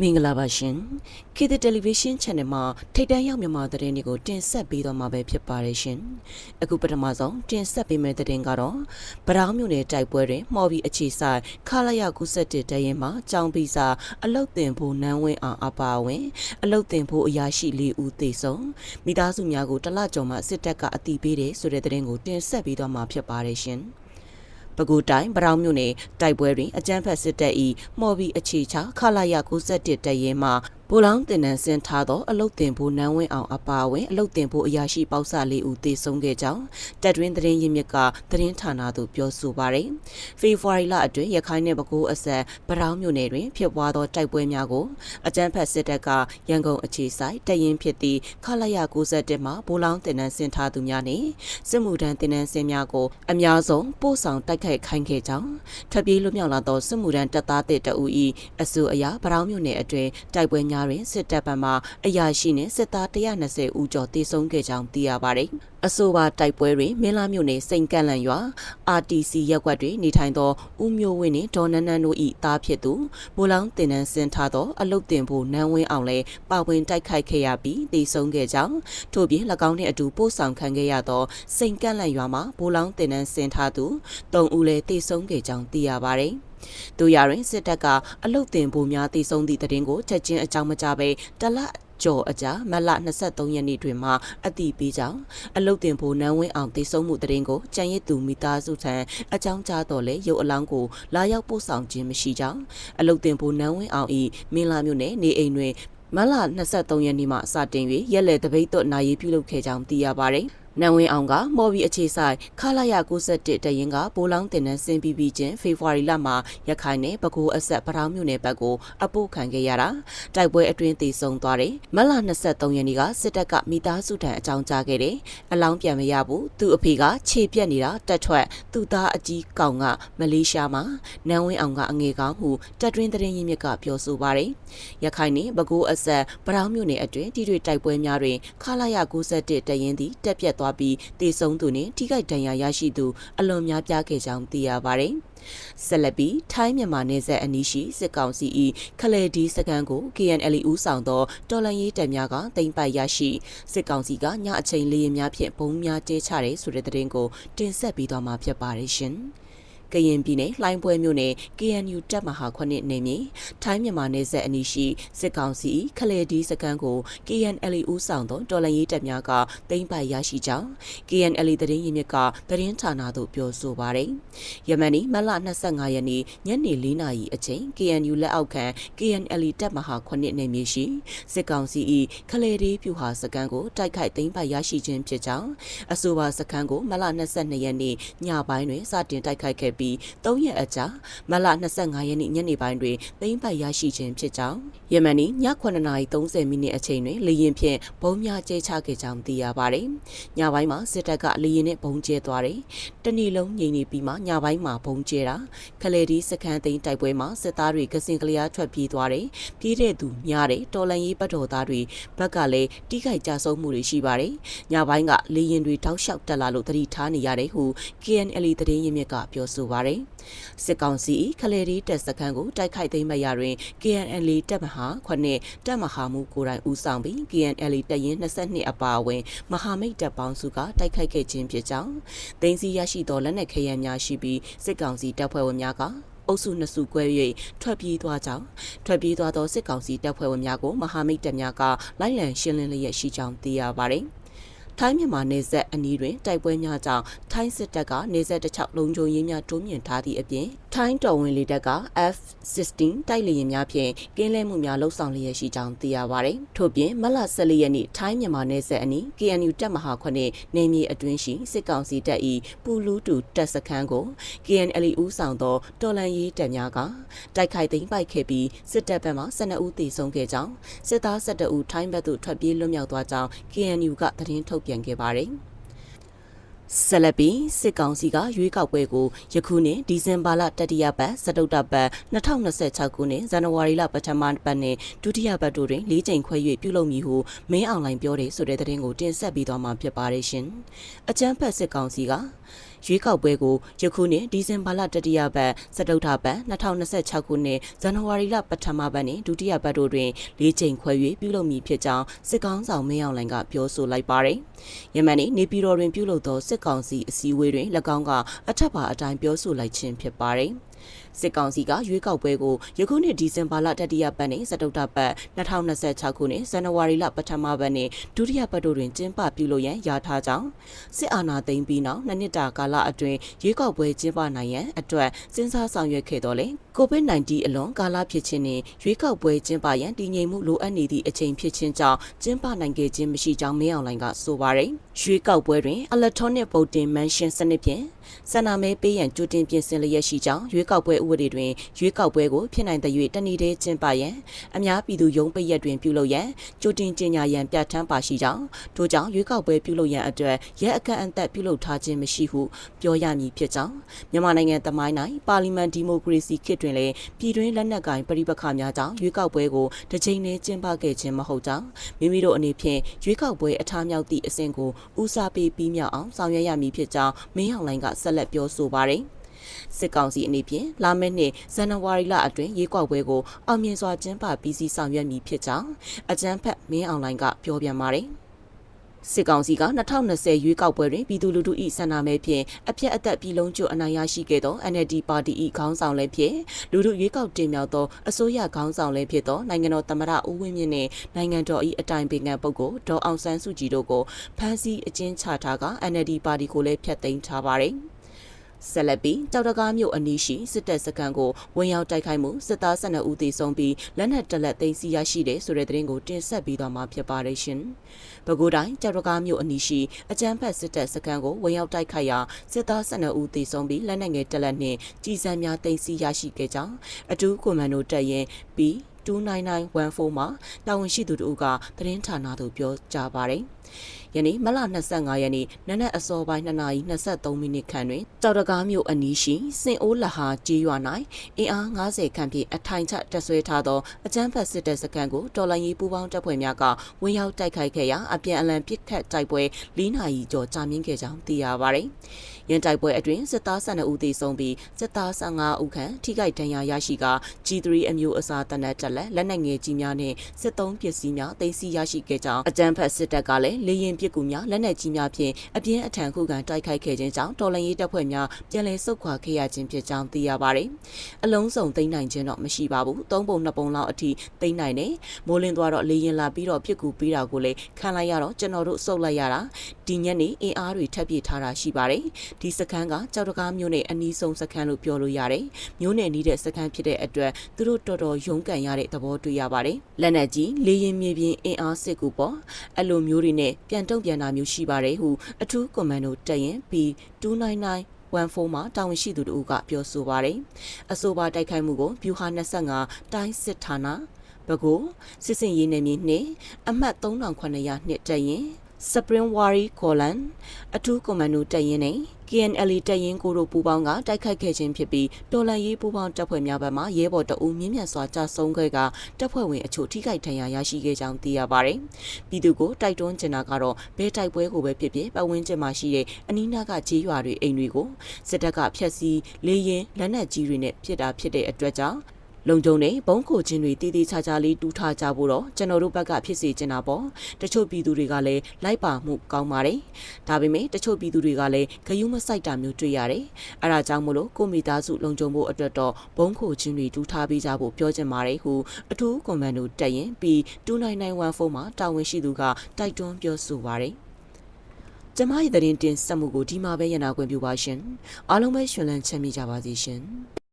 မင်္ဂလာပါရှင်ခေတ်တယ်လီဗီရှင်း channel မှာထိတ်တန်းရောက်မြန်မာသတင်းတွေကိုတင်ဆက်ပေးတော့မှာပဲဖြစ်ပါတယ်ရှင်အခုပထမဆုံးတင်ဆက်ပေးမယ့်သတင်းကတော့ဗရောင်းမြို့နယ်တိုက်ပွဲတွင်မော်ဘီအခြေဆိုင်ခလာရ97တရင်မှာကြောင်ပီစာအလုတ်တင်ဖို့နန်းဝင်းအောင်အပါအဝင်အလုတ်တင်ဖို့အရာရှိ၄ဦးသေဆုံးမိသားစုများကိုတလကြော်မှစစ်တပ်ကအတိပေးတယ်ဆိုတဲ့သတင်းကိုတင်ဆက်ပေးတော့မှာဖြစ်ပါတယ်ရှင် ပဲခူးတိုင်းဗရောင်းမြို့နယ်တိုက်ပွဲတွင်အကြမ်းဖက်စစ်တပ်၏မော်ဘီအခြေချခလာရ97တရဲမှ ဗိုလ်လောင်းတင်နန်းစင်ထားသောအလုတ်တင်ဖို့နန်းဝင်းအောင်အပါအဝင်အလုတ်တင်ဖို့အရာရှိပေါက်ဆလေးဦးသေဆုံးခဲ့ကြောင်းတပ်တွင်းသတင်းရင်းမြစ်ကသတင်းဌာနသို့ပြောဆိုပါရယ်ဖေဖော်ဝါရီလအတွင်းရခိုင်နယ်ပဲခူးအဆက်ဗရောင်းမြို့နယ်တွင်ဖြစ်ပွားသောတိုက်ပွဲများကိုအကြမ်းဖက်စစ်တပ်ကရန်ကုန်အခြေဆိုင်တရင်ဖြစ်သည့်ခလာရ97မှာဗိုလ်လောင်းတင်နန်းစင်ထားသူများနှင့်စစ်မှုထမ်းတင်နန်းစင်များကိုအများဆုံးပို့ဆောင်တိုက်ခိုက်ခိုင်းခဲ့ကြောင်းထပ်ပြေးလွတ်မြောက်လာသောစစ်မှုထမ်းတပ်သားတစ်တအူ၏အဆိုအရာဗရောင်းမြို့နယ်အတွင်းတိုက်ပွဲများတွင်စစ်တပ်ဘက်မှအရာရှိနှင့်စစ်သား120ဦးကျော်တေဆုံးခဲ့ကြောင်းသိရပါတယ်။အဆိုပါတိုက်ပွဲတွင်မင်းလာမြို့နယ်စိန်ကန့်လန့်ရွာ RTC ရပ်ကွက်တွင်နေထိုင်သောဦးမျိုးဝင်းနှင့်ဒေါ်နန်းနန်းတို့၏သားဖြစ်သူဘိုလောင်းတင်နန်းစင်ထားသောအလုတ်တင်ဖို့နန်းဝင်းအောင်လည်းပါဝင်တိုက်ခိုက်ခဲ့ရပြီးတေဆုံးခဲ့ကြောင်းထို့ပြင်၎င်းနှင့်အတူပို့ဆောင်ခံခဲ့ရသောစိန်ကန့်လန့်ရွာမှာဘိုလောင်းတင်နန်းစင်ထားသူ၃ဦးလည်းတေဆုံးခဲ့ကြောင်းသိရပါတယ်။ တို့ရရင်စစ်တပ်ကအလုတ်တင်ဖို့များတည်ဆုံသည့်တရင်ကိုချက်ချင်းအကြောင်းမကြဘဲတလကျော်အကြာမတ်လ23ရက်နေ့တွင်မှအတိပေးကြောင်းအလုတ်တင်ဖို့နန်းဝင်းအောင်တည်ဆုံမှုတရင်ကိုကြံရစ်သူမိသားစုထံအကြောင်းကြားတော်လဲရုပ်အလောင်းကိုလာရောက်ပို့ဆောင်ခြင်းမရှိကြောင်းအလုတ်တင်ဖို့နန်းဝင်းအောင်၏မင်းလာမြို့နယ်နေအိမ်တွင်မလ23ရက်နေ့မှစတင်၍ရက်လေတပိတ်တော့နာရီပြုလုပ်ခဲ့ကြောင်းသိရပါတယ်။ နန်ဝင်းအောင်ကမော်ဘီအခြေဆိုင်ခလာရ61တရင်ကပိုးလောင်းတင်နှန်းဆင်းပြီးပြီးချင်းဖေဖော်ဝါရီလမှာရခိုင်နယ်ပဲခူးအဆက်ပထောင်မြို့နယ်ဘက်ကိုအပို့ခံခဲ့ရတာတိုက်ပွဲအတွင်းတည်ဆုံသွားတယ်မလ23ရက်နေ့ကစစ်တပ်ကမိသားစုထံအကြောင်းကြားခဲ့တယ်အလောင်းပြန်မရဘူးသူ့အဖေကခြေပြက်နေတာတက်ထွက်သူ့သားအကြီးကောင်ကမလေးရှားမှာနန်ဝင်းအောင်ကအငယ်ကောင်ဟုတက်တွင်းသတင်းရင်းမြစ်ကပြောဆိုပါတယ်ရခိုင်နယ်ပဲခူးအဆက်ပထောင်မြို့နယ်အတွင်းတိတွေတိုက်ပွဲများတွင်ခလာရ61တရင်သည်တက်ပြက်သွားပြီးတေဆုံးသူနှင့်ထိခိုက်ဒဏ်ရာရရှိသူအလွန်များပြားခဲ့ကြောင်းသိရပါတယ်။ဆက်လက်ပြီးထိုင်းမြန်မာနယ်စပ်အနီးရှိစစ်ကောင်စီ၏ခလေဒီစကန်ကို KNL ဦးဆောင်သောတော်လန်ရေးတပ်များကတင်ပိုက်ရရှိစစ်ကောင်စီကညအချိန်လေးရင်များဖြင့်ဘုံများကျဲချတယ်ဆိုတဲ့သတင်းကိုတင်ဆက်ပြီးတော့မှာဖြစ်ပါတယ်ရှင်။ ကရင်ပြည်နယ်လှိုင်းပွဲမြို့နယ် KNU တပ်မဟာခွနှစ်နေမြေထိုင်းမြန်မာနယ်စပ်အနီးရှိစစ်ကောင်စီခလေဒီစကန်ကို KNL ဦးဆောင်သောတော်လှန်ရေးတပ်များကသိမ်းပိုက်ရရှိကြောင်း KNL သတင်းရင်းမြစ်ကသတင်းဌာနသို့ပြောဆိုပါတယ်။ယမန်နီမလ25ရက်နေ့ညနေ4နာရီအချိန် KNU လက်အောက်ခံ KNL တပ်မဟာခွနှစ်နေမြေရှိစစ်ကောင်စီ၏ခလေဒီပြူဟာစကန်ကိုတိုက်ခိုက်သိမ်းပိုက်ရရှိခြင်းဖြစ်ကြောင်းအဆိုပါစကန်ကိုမလ22ရက်နေ့ညပိုင်းတွင်စတင်တိုက်ခိုက်ခဲ့ပြီး3ရက်အကြာမလ25ရက်နေ့ညနေပိုင်းတွင်သိမ်းပိုက်ရရှိခြင်းဖြစ်ကြောင်းယမန်နီည9:30မိနစ်အချိန်တွင်လေရင်ဖြင့်ဘုံများကျဲချခဲ့ကြောင်းသိရပါတယ်။ညပိုင်းမှာစစ်တပ်ကလေရင်နဲ့ဘုံကျဲသွားတယ်။တနေ့လုံးငြိမ်နေပြီးမှညပိုင်းမှာဘုံကျဲတာခလေဒီစခန်းသိမ်းတိုက်ပွဲမှာစစ်သားတွေကစင်ကလျားထွက်ပြေးသွားတယ်။ပြေးတဲ့သူများတယ်တော်လန်ရေးပတ်တော်သားတွေဘက်ကလည်းတိခိုက်ကြဆုံးမှုတွေရှိပါတယ်။ညပိုင်းကလေရင်တွေတောက်လျှောက်တက်လာလို့တတိထားနေရတယ်ဟု KNL သတင်းရင်းမြစ်ကပြောဆိုပါတယ်။စစ်ကောင်စီခလေရီတပ်စခန်းကိုတိုက်ခိုက်သိမ်းမဲ့ရတွင် KNL တပ်မဟာခုနှစ်တပ်မဟာမှုကိုယ်တိုင်ဦးဆောင်ပြီး KNL တပ်ရင်း22အပါအဝင်မဟာမိတ်တပ်ပေါင်းစုကတိုက်ခိုက်ခဲ့ခြင်းဖြစ်ကြောင်းသိမ်းဆီးရရှိသောလက်နက်ခဲယမ်းများရှိပြီးစစ်ကောင်စီတပ်ဖွဲ့ဝင်များကအုပ်စုနှစ်စု꿰၍ထွက်ပြေးသွားကြောင်းထွက်ပြေးသွားသောစစ်ကောင်စီတပ်ဖွဲ့ဝင်များကိုမဟာမိတ်တပ်များကလိုက်လံရှင်းလင်းလျက်ရှိကြောင်းသိရပါသည် ထိုင်းမြန်မာနယ်စပ်အနီးတွင်တိုက်ပွဲများကြောင့်ထိုင်းစစ်တပ်ကနယ်စပ်တစ်လျှောက်လုံခြုံရေးများတိုးမြင့်ထားသည့်အပြင်ထိုင်းတော်ဝင်လေတပ်က F16 တိုက်လေယာဉ်များဖြင့်ကင်းလဲမှုများလှုပ်ဆောင်လျက်ရှိကြောင်းသိရပါသည်။ထို့ပြင်မလ14ရက်နေ့ထိုင်းမြန်မာနယ်စပ်အနီး KNU တပ်မဟာခွနဲ့နေမြေအတွင်းရှိစစ်ကောင်စီတပ်၏ပူလူးတူတပ်စခန်းကို KNL ဦးဆောင်သောတော်လန်ရေးတပ်များကတိုက်ခိုက်သိမ်းပိုက်ခဲ့ပြီးစစ်တပ်ဘက်မှ12ဦးသေဆုံးခဲ့ကြောင်းစစ်သား12ဦးထိုင်းဘက်သို့ထွက်ပြေးလွတ်မြောက်သွားကြောင်း KNU ကသတင်းထုတ်ပြန်ခဲ့ပါတယ်။ ဆက်လက်ပြီးစစ်ကောင်စီကရွေးကောက်ပွဲကိုယခုနှစ်ဒီဇင်ဘာလတတိယပတ်စတုတ္တပတ်2026ခုနှစ်ဇန်နဝါရီလပထမပတ်နဲ့ဒုတိယပတ်တို့တွင်၄ကြိမ်ခွဲ၍ပြုလုပ်မည်ဟုမင်းအွန်လိုင်းပြောတဲ့ဆိုတဲ့သတင်းကိုတင်ဆက်ပြီးသွားမှာဖြစ်ပါတယ်ရှင်။အကြမ်းဖက်စစ်ကောင်စီက ရွေးကောက်ပွဲကိုယခုနှစ်ဒီဇင်ဘာလတတိယပတ်စတုတ္ထပတ်2026ခုနှစ်ဇန်နဝါရီလပထမပတ်နှင့်ဒုတိယပတ်တို့တွင်၄ကြိမ်ခွဲ၍ပြုလုပ်မည်ဖြစ်ကြောင်းစစ်ကောင်ဆောင်မင်းအောင်လှိုင်ကပြောဆိုလိုက်ပါတယ်။ယမန်နေ့နေပြည်တော်တွင်ပြုလုပ်သောစစ်ကောင်စီအစည်းအဝေးတွင်၎င်းကအထက်ပါအတိုင်းပြောဆိုလိုက်ခြင်းဖြစ်ပါတယ်။ စစ်ကောင်စီကရွေးကောက်ပွဲကိုယခုနှစ်ဒီဇင်ဘာလတတိယပတ်နဲ့စတုတ္ထပတ်2026ခုနှစ်ဇန်နဝါရီလပထမပတ်နဲ့ဒုတိယပတ်တို့တွင်ကျင်းပပြုလုပ်ရန်ယာထားကြောင်းစစ်အာဏာသိမ်းပြီးနောက်နှစ်နှစ်တာကာလအတွင်းရွေးကောက်ပွဲကျင်းပနိုင်ရန်အတွက်စဉ်းစားဆောင်ရွက်ခဲ့တော်လဲ COVID-19 အလွန်ကာလဖြစ်ခြင်းနှင့်ရွေးကောက်ပွဲကျင်းပရန်တည်ငြိမ်မှုလိုအပ်နေသည့်အချိန်ဖြစ်ခြင်းကြောင့်ကျင်းပနိုင်ခဲ့ခြင်းမရှိကြောင်းမင်းအောင်လှိုင်ကဆိုပါတယ်။ရွေးကောက်ပွဲတွင် electronic voting machine စနစ်ဖြင့်ဆန္ဒမဲပေးရန်ကြိုတင်ပြင်ဆင်လျက်ရှိကြောင်းရွေးကောက်ပွဲဥပဒေတွင်ရွေးကောက်ပွဲကိုဖြစ်နိုင်တဲ့၍တဏီတဲ့ကျင်းပရန်အများပြည်သူရုံးပိတ်ရက်တွင်ပြုလုပ်ရန်ကြိုတင်ကြေညာရန်ပြဋ္ဌာန်းပါရှိကြောင်းထို့ကြောင့်ရွေးကောက်ပွဲပြုလုပ်ရန်အတွက်ရဲအကန့်အသတ်ပြုလုပ်ထားခြင်းမရှိဟုပြောရမည်ဖြစ်ကြောင်းမြန်မာနိုင်ငံသမိုင်း၌ပါလီမန်ဒီမိုကရေစီခေတ်တွင်လည်းပြည်တွင်းလက်နက်ကိုင်ပြည်ပခါများကြောင့်ရွေးကောက်ပွဲကိုတစ်ချိန်နဲ့ကျင်းပခဲ့ခြင်းမဟုတ်ကြောင်းမိမိတို့အနေဖြင့်ရွေးကောက်ပွဲအထားမြောက်သည့်အဆင့်ကိုဦးစားပေးပြီးမြောက်အောင်ဆောင်ရွက်ရမည်ဖြစ်ကြောင်းမင်းအောင်လှိုင်ကဆက်လက်ပြောဆိုပါတယ် စစ်ကောင်စီအနေဖြင့်လာမယ့်နှစ်ဇန်နဝါရီလအတွင်းရွေးကောက်ပွဲကိုအောင်မြင်စွာကျင်းပပြီးစီးဆောင်ရွက်မည်ဖြစ်ကြောင်းအကြံဖက်မင်းအောင်လှိုင်ကပြောပြန်ပါတယ်စစ်ကောင်စီက2020ရွေးကောက်ပွဲတွင်ပြည်သူလူထု၏ဆန္ဒမဲဖြင့်အပြက်အသက်ပြည်လုံးကျွအနိုင်ရရှိခဲ့သော NLD ပါတီ၏ခေါင်းဆောင်လည်းဖြစ်လူထုရွေးကောက်တင်မြှောက်သောအစိုးရခေါင်းဆောင်လည်းဖြစ်သောနိုင်ငံတော်သမ္မတဦးဝင်းမြင့်နှင့်နိုင်ငံတော်၏အတိုင်ပင်ခံပုဂ္ဂိုလ်ဒေါ်အောင်ဆန်းစုကြည်တို့ကိုဖမ်းဆီးအကျဉ်းချထားက NLD ပါတီကိုလည်းဖျက်သိမ်းထားပါသည် ဆက်လက်ပြီးကြောက်တကားမြို့အနီးရှိစစ်တပ်စခန်းကိုဝင်ရောက်တိုက်ခိုက်မှုစစ်သား12ဦးသေဆုံးပြီးလက်နက်တလက်သိမ်းဆီးရရှိတဲ့ဆိုတဲ့သတင်းကိုတင်ဆက်ပြီးတော့မှာဖြစ်ပါတယ်ရှင်။ပဲခူးတိုင်းကြောက်တကားမြို့အနီးရှိအကြမ်းဖက်စစ်တပ်စခန်းကိုဝင်ရောက်တိုက်ခိုက်ရာစစ်သား12ဦးသေဆုံးပြီးလက်နက်ငယ်တလက်နှင့်ကြီးစံများသိမ်းဆီးရရှိခဲ့ကြောင်းအထူးကွန်မန်ဒိုတပ်ရင်ပြီး 29914မှာတာဝန်ရှိသူတို့ကသတင်းဌာနသို့ပြောကြားပါတယ်။ယနေ့မလ25ရက်နေ့နနက်အစောပိုင်း2နာရီ23မိနစ်ခန့်တွင်ကြောက်တကားမြို့အနီးရှိစင်အိုးလဟာကျေးရွာ၌အင်အား90ခန့်ဖြင့်အထိုင်ချတက်ဆွဲထားသောအကြမ်းဖက်စစ်တပ်စခန်းကိုတော်လိုင်းရေးပူးပေါင်းတပ်ဖွဲ့များကဝင်ရောက်တိုက်ခိုက်ခဲ့ရာအပြန်အလှန်ပစ်ခတ်တိုက်ပွဲ၄နာရီကျော်ကြာမြင့်ခဲ့ကြောင်းသိရပါသည်။ ရန်တိုက်ပွဲအတွင်းစစ်သား12ဦးသေဆုံးပြီးစစ်သား15ဦးခန့်ထိခိုက်ဒဏ်ရာရရှိက G3 အမျိုးအစားတနက်တက်လက်လက်နက်ငယ်ကြီးများနှင့်စစ်သုံးပစ္စည်းများသိမ်းဆည်းရရှိခဲ့ကြောင်းအကြမ်းဖက်စစ်တပ်ကလည်းလေရင်ပစ်ကူများလက်နက်ကြီးများဖြင့်အပြင်းအထန်ခုခံတိုက်ခိုက်ခဲ့ခြင်းကြောင့်တော်လှန်ရေးတပ်ဖွဲ့များပြန်လည်ဆုတ်ခွာခဲ့ရခြင်းဖြစ်ကြောင်းသိရပါတယ်။အလုံးစုံသိမ်းနိုင်ခြင်းတော့မရှိပါဘူး။သုံးပုံနှစ်ပုံလောက်အထိသိမ်းနိုင်တယ်။မိုးလင်းသွားတော့လေရင်လာပြီးတော့ပြစ်ကူပေးတာကိုလည်းခံလိုက်ရတော့ကျွန်တော်တို့စုပ်လိုက်ရတာဒီညနေအင်အားတွေထပ်ပြည့်ထားတာရှိပါတယ်။ဒီစခန်းကကြောက်တကားမျိုးနဲ့အနီးဆုံးစခန်းလို့ပြောလို့ရတယ်။မျိုးနယ်နီးတဲ့စခန်းဖြစ်တဲ့အတွက်သူတို့တော်တော်ရုန်းကန်ရတဲ့သဘောတွေ့ရပါတယ်။လက်နက်ကြီးလေရင်မြေပြင်အင်အားစစ်ကူပေါ့အဲ့လိုမျိုးတွေနဲ့ပြန်တုံ့ပြန်တာမျိုးရှိပါတယ်ဟုအထူးကွန်မန်ဒိုတက်ရင် B299 14မှာတာဝန်ရှိသူတို့ကပြောဆိုပါတယ်။အဆိုပါတိုက်ခိုက်မှုကိုဗျူဟာ25တိုင်းစစ်ဌာနဘကိုစစ်စင်ရေးနယ်မြေနှင့်အမှတ်3900နှစ်တက်ရင် Spring Wari Colon အထူးကွန်မန်ဒိုတပ်ရင်းနဲ့ KNL တပ်ရင်းကိုတို့ပူးပေါင်းကတိုက်ခိုက်ခဲ့ခြင်းဖြစ်ပြီးတော်လန်ရေးပူးပေါင်းတပ်ဖွဲ့များဘက်မှရဲဘော်တအူးမြင့်မြတ်စွာကြာဆုံးခဲ့ကတပ်ဖွဲ့ဝင်အချို့ထိခိုက်ဒဏ်ရာရရှိခဲ့ကြောင်းသိရပါတယ်။ပြည်သူကိုတိုက်တွန်းချင်တာကတော့ဘဲတိုက်ပွဲကိုပဲဖြစ်ဖြစ်ပတ်ဝန်းကျင်မှာရှိတဲ့အနီးနားကကြေးရွာတွေအိမ်တွေကိုစစ်တပ်ကဖျက်ဆီးလေရင်လက်နက်ကြီးတွေနဲ့ပစ်တာဖြစ်တဲ့အတွက်ကြောင့် လုံခြုံတဲ့ဘုံခိုခြင်းတွေတည်တည်ချာချာလေးတူးထားကြဖို့တော့ကျွန်တော်တို့ဘက်ကဖြစ်စေချင်တာပေါ့တချို့ပြည်သူတွေကလည်းလိုက်ပါမှုကောင်းပါတယ်ဒါပေမဲ့တချို့ပြည်သူတွေကလည်းဂယုမဆိုင်တာမျိုးတွေ့ရတယ်အဲဒါကြောင့်မို့လို့ကိုမိသားစုလုံခြုံဖို့အတွက်တော့ဘုံခိုခြင်းတွေတူးထားပေးကြဖို့ပြောချင်ပါတယ်ဟုအထူးကွန်မန်ဒိုတက်ရင်ပြီး2991မှာတာဝန်ရှိသူကတိုက်တွန်းပြောဆိုပါတယ်ကျမရဲ့သတင်းတင်ဆက်မှုကိုဒီမှာပဲရနာခွင့်ပြုပါရှင်အားလုံးပဲရှင်လန်းချမ်းမြေ့ကြပါစေရှင်